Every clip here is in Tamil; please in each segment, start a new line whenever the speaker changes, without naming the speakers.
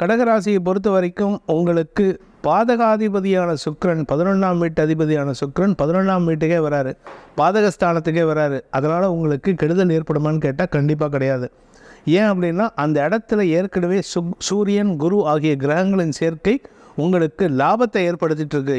கடகராசியை பொறுத்த வரைக்கும் உங்களுக்கு பாதகாதிபதியான சுக்கிரன் பதினொன்றாம் வீட்டு அதிபதியான சுக்ரன் பதினொன்றாம் வீட்டுக்கே வராரு. பாதகஸ்தானத்துக்கே வராரு. அதனால் உங்களுக்கு கெடுதல் ஏற்படுமான்னு கேட்டால் கண்டிப்பாக கிடையாது. ஏன் அப்படின்னா அந்த இடத்துல ஏற்கனவே சுக் சூரியன் குரு ஆகிய கிரகங்களின் சேர்க்கை உங்களுக்கு லாபத்தை ஏற்படுத்திட்டு இருக்கு.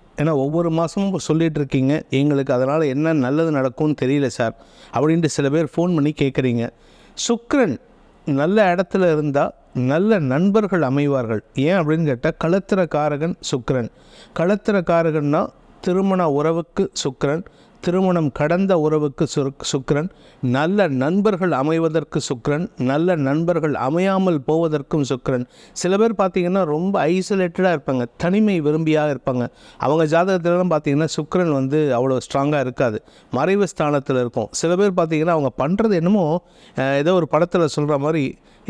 ஏன்னா ஒவ்வொரு மாதமும் சொல்லிகிட்டு இருக்கீங்க எங்களுக்கு அதனால் என்ன நல்லது நடக்கும்னு தெரியல சார். அப்படின்ட்டு சில பேர் ஃபோன் பண்ணி கேட்குறீங்க சுக்ரன் நல்ல இடத்துல இருந்தால் நல்ல நண்பர்கள் அமைவார்கள். ஏன் அப்படின்னு கேட்டால் களத்திர காரகன் களத்திரக்காரகன்னா களத்திர காரகன்னா திருமண உறவுக்கு சுக்ரன். திருமணம் கடந்த உறவுக்கு சுக்ரன் நல்ல நண்பர்கள் அமைவதற்கு சுக்ரன் நல்ல நண்பர்கள் அமையாமல் போவதற்கும் சுக்ரன் சில பேர் பார்த்தீங்கன்னா ரொம்ப ஐசோலேட்டடாக இருப்பாங்க தனிமை விரும்பியாக இருப்பாங்க. அவங்க ஜாதகத்திலலாம் பார்த்திங்கன்னா சுக்ரன் வந்து அவ்வளோ ஸ்ட்ராங்காக இருக்காது மறைவு ஸ்தானத்தில் இருக்கும். சில பேர் பார்த்தீங்கன்னா அவங்க பண்ணுறது என்னமோ ஏதோ ஒரு படத்தில் சொல்கிற மாதிரி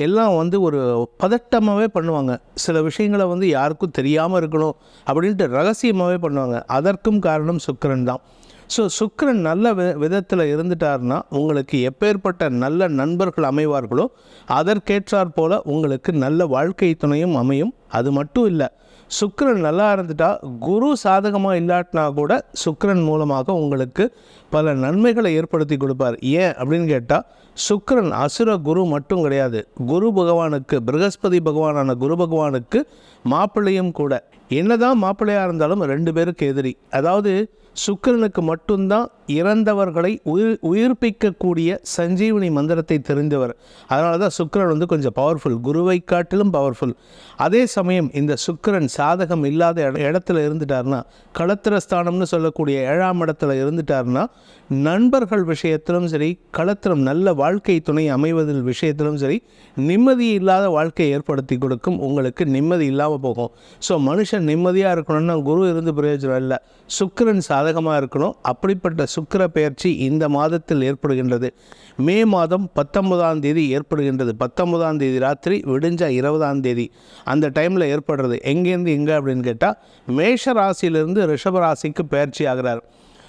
எல்லாம் வந்து ஒரு பதட்டமாகவே பண்ணுவாங்க. சில விஷயங்களை வந்து யாருக்கும் தெரியாமல் இருக்கணும் அப்படின்ட்டு ரகசியமாகவே பண்ணுவாங்க. அதற்கும் காரணம் சுக்கரன் தான். ஸோ சுக்கிரன் நல்ல வி விதத்தில் இருந்துட்டாருன்னா உங்களுக்கு எப்பேற்பட்ட நல்ல நண்பர்கள் அமைவார்களோ அதற்கேற்றாற் போல் உங்களுக்கு நல்ல வாழ்க்கை துணையும் அமையும். அது மட்டும் இல்லை சுக்கரன் நல்லா இருந்துட்டா குரு சாதகமாக இல்லாட்டினா கூட சுக்கரன் மூலமாக உங்களுக்கு பல நன்மைகளை ஏற்படுத்தி கொடுப்பார். ஏன் அப்படின்னு கேட்டால் சுக்கிரன் அசுர குரு மட்டும் கிடையாது. குரு பகவானுக்கு பிரகஸ்பதி பகவானான குரு பகவானுக்கு மாப்பிள்ளையும் கூட. என்னதான் மாப்பிள்ளையாக இருந்தாலும் ரெண்டு பேருக்கு எதிரி. அதாவது சுக்கிரனுக்கு மட்டும்தான் இறந்தவர்களை உயிர் உயிர்ப்பிக்கக்கூடிய சஞ்சீவனி மந்திரத்தை தெரிந்தவர். அதனால தான் சுக்கிரன் வந்து கொஞ்சம் பவர்ஃபுல் குருவை காட்டிலும் பவர்ஃபுல் அதே சமயம் இந்த சுக்கிரன் சாதகம் இல்லாத இட- இடத்துல இருந்துட்டாருன்னா களத்திரஸ்தானம்னு சொல்லக்கூடிய ஏழாம் இடத்துல இருந்துட்டாருன்னா நண்பர்கள் விஷயத்திலும் சரி களத்திலும் நல்ல வாழ்க்கை துணை அமைவதில் விஷயத்திலும் சரி நிம்மதி இல்லாத வாழ்க்கையை ஏற்படுத்தி கொடுக்கும். உங்களுக்கு நிம்மதி இல்லாமல் போகும். ஸோ மனுஷன் நிம்மதியாக இருக்கணும்னா குரு இருந்து பிரயோஜனம் இல்லை. சுக்கரன் சாதகமாக இருக்கணும். அப்படிப்பட்ட சுக்கர பெயர்ச்சி இந்த மாதத்தில் ஏற்படுகின்றது. மே மாதம் பத்தொன்பதாம் தேதி ஏற்படுகின்றது. பத்தொன்பதாம் தேதி ராத்திரி விடிஞ்சா இருபதாம் தேதி. அந்த டைமில் ஏற்படுறது. எங்கேருந்து எங்கே அப்படின்னு கேட்டால் மேஷ ராசியிலிருந்து ரிஷப ராசிக்கு பெயர்ச்சி ஆகிறார்.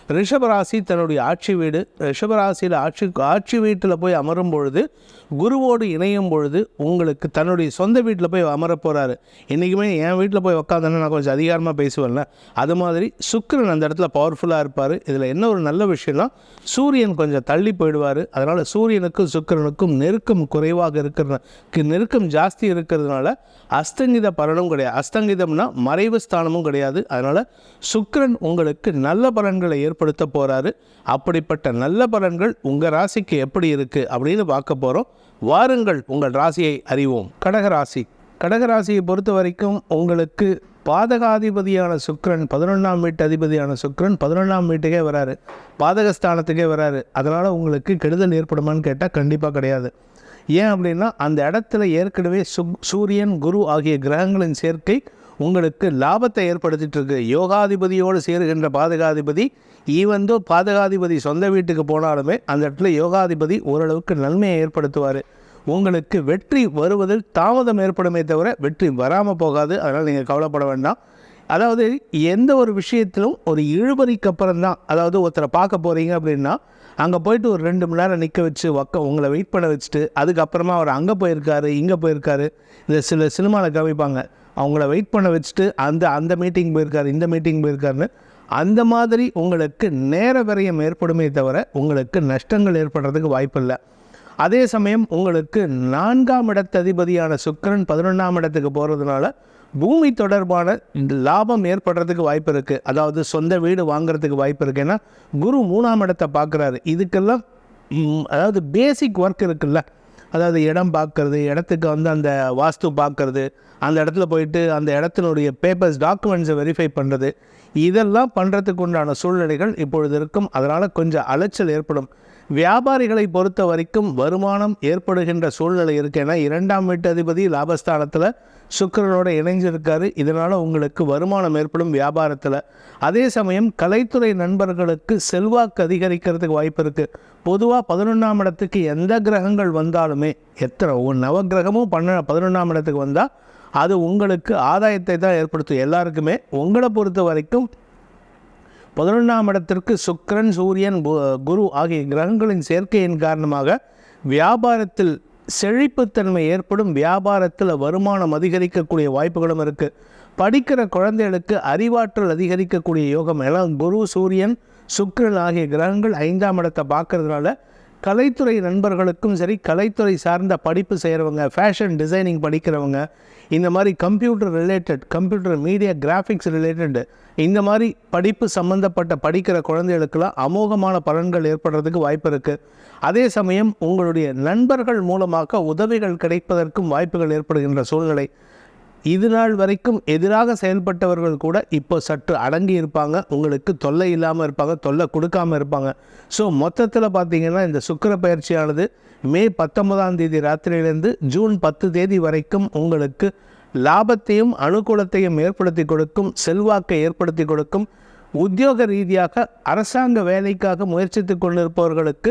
ரிஷபராசி தன்னுடைய ஆட்சி வீடு ரிஷபராசியில் ஆட்சி ஆட்சி வீட்டில் போய் அமரும் பொழுது குருவோடு இணையும் பொழுது உங்களுக்கு தன்னுடைய சொந்த வீட்டில் போய் அமர போகிறாரு இன்றைக்குமே என் வீட்டில் போய் உட்காந்தேன்னா நான் கொஞ்சம் அதிகாரமாக பேசுவேன்ல. அது மாதிரி சுக்கரன் அந்த இடத்துல பவர்ஃபுல்லாக இருப்பார். இதில் என்ன ஒரு நல்ல விஷயம்னா சூரியன் கொஞ்சம் தள்ளி போயிடுவார். அதனால் சூரியனுக்கும் சுக்கரனுக்கும் நெருக்கம் குறைவாக இருக்கிற நெருக்கம் ஜாஸ்தி இருக்கிறதுனால அஸ்தங்கித பலனும் கிடையாது. அஸ்தங்கிதம்னா மறைவு ஸ்தானமும் கிடையாது. அதனால் சுக்கிரன் உங்களுக்கு நல்ல பலன்களை ஏற்ப ஏற்படுத்த போகிறாரு அப்படிப்பட்ட நல்ல பலன்கள் உங்கள் ராசிக்கு எப்படி இருக்குது அப்படின்னு பார்க்க போகிறோம் வாருங்கள் உங்கள் ராசியை அறிவோம். கடகராசி கடகராசியை பொறுத்த வரைக்கும் உங்களுக்கு பாதகாதிபதியான சுக்ரன் பதினொன்றாம் வீட்டு அதிபதியான சுக்கிரன் பதினொன்றாம் வீட்டுக்கே வராரு. பாதகஸ்தானத்துக்கே வராரு. அதனால் உங்களுக்கு கெடுதல் ஏற்படுமான்னு கேட்டால் கண்டிப்பாக கிடையாது. ஏன் அப்படின்னா அந்த இடத்துல ஏற்கனவே சுக் சூரியன் குரு ஆகிய கிரகங்களின் சேர்க்கை உங்களுக்கு லாபத்தை ஏற்படுத்திட்டு இருக்கு. யோகாதிபதியோடு சேருகின்ற பாதகாதிபதி ஈவந்தோ பாதகாதிபதி சொந்த வீட்டுக்கு போனாலுமே அந்த இடத்துல யோகாதிபதி ஓரளவுக்கு நன்மையை ஏற்படுத்துவார். உங்களுக்கு வெற்றி வருவதில் தாமதம் ஏற்படுமே தவிர வெற்றி வராமல் போகாது. அதனால் நீங்கள் கவலைப்பட வேண்டாம். அதாவது எந்த ஒரு விஷயத்திலும் ஒரு இழுபறிக்கு அப்புறம் தான் அதாவது ஒருத்தரை பார்க்க போகிறீங்க அப்படின்னா அங்கே போயிட்டு ஒரு ரெண்டு மணி நேரம் நிற்க வச்சு ஒக்க உங்களை வெயிட் பண்ண வச்சுட்டு அதுக்கப்புறமா அவர் அங்கே போயிருக்காரு இங்கே போயிருக்காரு இந்த சில சினிமாவில் காமிப்பாங்க. அவங்கள வெயிட் பண்ண வச்சுட்டு அந்த அந்த மீட்டிங் போயிருக்காரு இந்த மீட்டிங் போயிருக்காருன்னு அந்த மாதிரி உங்களுக்கு நேர விரயம் ஏற்படுமே தவிர உங்களுக்கு நஷ்டங்கள் ஏற்படுறதுக்கு வாய்ப்பில்லை. அதே சமயம் உங்களுக்கு நான்காம் இடத்ததிபதியான சுக்கிரன் பதினொன்றாம் இடத்துக்கு போகிறதுனால பூமி தொடர்பான இந்த லாபம் ஏற்படுறதுக்கு வாய்ப்பு இருக்குது அதாவது சொந்த வீடு வாங்குறதுக்கு வாய்ப்பு இருக்குது ஏன்னா குரு மூணாம் இடத்தை பார்க்குறாரு. இதுக்கெல்லாம் அதாவது பேசிக் ஒர்க் இருக்குல்ல. அதாவது இடம் பார்க்கறது இடத்துக்கு வந்து அந்த வாஸ்து பார்க்குறது அந்த இடத்துல போயிட்டு அந்த இடத்தினுடைய பேப்பர்ஸ் டாக்குமெண்ட்ஸை வெரிஃபை பண்ணுறது இதெல்லாம் பண்ணுறதுக்கு உண்டான சூழ்நிலைகள் இப்பொழுது இருக்கும். அதனால் கொஞ்சம் அலைச்சல் ஏற்படும். வியாபாரிகளை பொறுத்த வரைக்கும் வருமானம் ஏற்படுகின்ற சூழ்நிலை இருக்கு. ஏன்னா இரண்டாம் வீட்டு அதிபதி லாபஸ்தானத்தில் சுக்கிரனோட இணைஞ்சிருக்காரு. இதனால் உங்களுக்கு வருமானம் ஏற்படும் வியாபாரத்தில். அதே சமயம் கலைத்துறை நண்பர்களுக்கு செல்வாக்கு அதிகரிக்கிறதுக்கு வாய்ப்பு இருக்குது பொதுவாக பதினொன்றாம் இடத்துக்கு எந்த கிரகங்கள் வந்தாலுமே எத்தனை ஒரு நவகிரகமும் பண்ண பதினொன்றாம் இடத்துக்கு வந்தால் அது உங்களுக்கு ஆதாயத்தை தான் ஏற்படுத்தும். எல்லாருக்குமே உங்களை பொறுத்த வரைக்கும் பதினொன்றாம் இடத்திற்கு சுக்கரன் சூரியன் குரு ஆகிய கிரகங்களின் சேர்க்கையின் காரணமாக வியாபாரத்தில் செழிப்புத்தன்மை ஏற்படும். வியாபாரத்தில் வருமானம் அதிகரிக்கக்கூடிய வாய்ப்புகளும் இருக்குது படிக்கிற குழந்தைகளுக்கு அறிவாற்றல் அதிகரிக்கக்கூடிய யோகம். எல்லாம் குரு சூரியன் சுக்கரன் ஆகிய கிரகங்கள் ஐந்தாம் இடத்தை பார்க்கறதுனால கலைத்துறை நண்பர்களுக்கும் சரி கலைத்துறை சார்ந்த படிப்பு செய்கிறவங்க ஃபேஷன் டிசைனிங் படிக்கிறவங்க இந்த மாதிரி computer related computer media graphics related இந்த மாதிரி படிப்பு சம்மந்தப்பட்ட படிக்கிற குழந்தைகளுக்கெல்லாம் அமோகமான பலன்கள் ஏற்படுறதுக்கு வாய்ப்பு இருக்குது அதே சமயம் உங்களுடைய நண்பர்கள் மூலமாக உதவிகள் கிடைப்பதற்கும் வாய்ப்புகள் ஏற்படுகின்ற சூழ்நிலை. இது நாள் வரைக்கும் எதிராக செயல்பட்டவர்கள் கூட இப்போ சற்று அடங்கி இருப்பாங்க. உங்களுக்கு தொல்லை இல்லாமல் இருப்பாங்க தொல்லை கொடுக்காம இருப்பாங்க. ஸோ மொத்தத்தில் பார்த்தீங்கன்னா இந்த சுக்கிர பயிற்சியானது மே பத்தொன்பதாம் தேதி ராத்திரியிலேருந்து ஜூன் பத்து தேதி வரைக்கும் உங்களுக்கு லாபத்தையும் அனுகூலத்தையும் ஏற்படுத்தி கொடுக்கும் செல்வாக்கை ஏற்படுத்தி கொடுக்கும். உத்தியோக ரீதியாக அரசாங்க வேலைக்காக முயற்சித்து கொண்டிருப்பவர்களுக்கு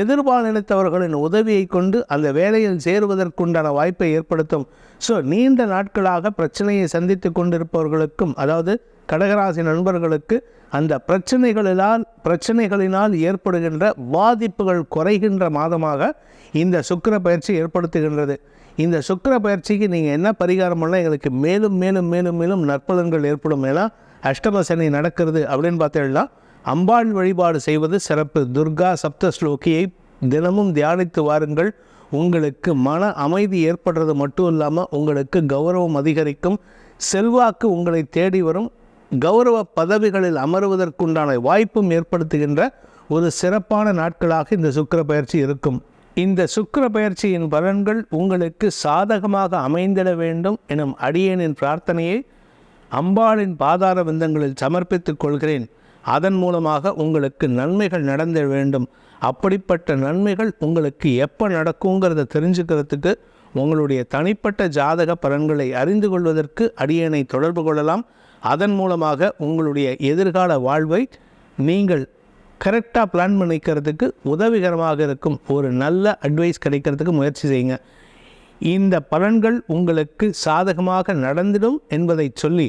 எதிர்பாலினத்தவர்களின் உதவியை கொண்டு அந்த வேலையில் சேருவதற்குண்டான வாய்ப்பை ஏற்படுத்தும். ஸோ நீண்ட நாட்களாக பிரச்சனையை சந்தித்து கொண்டிருப்பவர்களுக்கும் அதாவது கடகராசி நண்பர்களுக்கு அந்த பிரச்சனைகளினால் பிரச்சனைகளினால் ஏற்படுகின்ற பாதிப்புகள் குறைகின்ற மாதமாக இந்த சுக்கர பயிற்சி ஏற்படுத்துகின்றது. இந்த சுக்கர பயிற்சிக்கு நீங்கள் என்ன பரிகாரம் பண்ணால் எங்களுக்கு மேலும் மேலும் மேலும் மேலும் நற்பலன்கள் ஏற்படும். ஏன்னா அஷ்டமசனி நடக்கிறது அப்படின்னு பார்த்தீங்கன்னா அம்பாள் வழிபாடு செய்வது சிறப்பு. துர்கா சப்த ஸ்லோகியை தினமும் தியானித்து வாருங்கள். உங்களுக்கு மன அமைதி ஏற்படுறது மட்டும் இல்லாமல் உங்களுக்கு கௌரவம் அதிகரிக்கும். செல்வாக்கு உங்களை தேடி வரும். கௌரவ பதவிகளில் அமருவதற்குண்டான வாய்ப்பும் ஏற்படுத்துகின்ற ஒரு சிறப்பான நாட்களாக இந்த சுக்கர பயிற்சி இருக்கும். இந்த சுக்கர பயிற்சியின் பலன்கள் உங்களுக்கு சாதகமாக அமைந்திட வேண்டும் எனும் அடியேனின் பிரார்த்தனையை அம்பாளின் பாதார விந்தங்களில் சமர்ப்பித்துக் கொள்கிறேன். அதன் மூலமாக உங்களுக்கு நன்மைகள் நடந்த வேண்டும். அப்படிப்பட்ட நன்மைகள் உங்களுக்கு எப்போ நடக்குங்கிறத தெரிஞ்சுக்கிறதுக்கு உங்களுடைய தனிப்பட்ட ஜாதக பலன்களை அறிந்து கொள்வதற்கு அடியனை தொடர்பு கொள்ளலாம். அதன் மூலமாக உங்களுடைய எதிர்கால வாழ்வை நீங்கள் கரெக்டாக பிளான் பண்ணிக்கிறதுக்கு உதவிகரமாக இருக்கும். ஒரு நல்ல அட்வைஸ் கிடைக்கிறதுக்கு முயற்சி செய்யுங்க. இந்த பலன்கள் உங்களுக்கு சாதகமாக நடந்திடும் என்பதை சொல்லி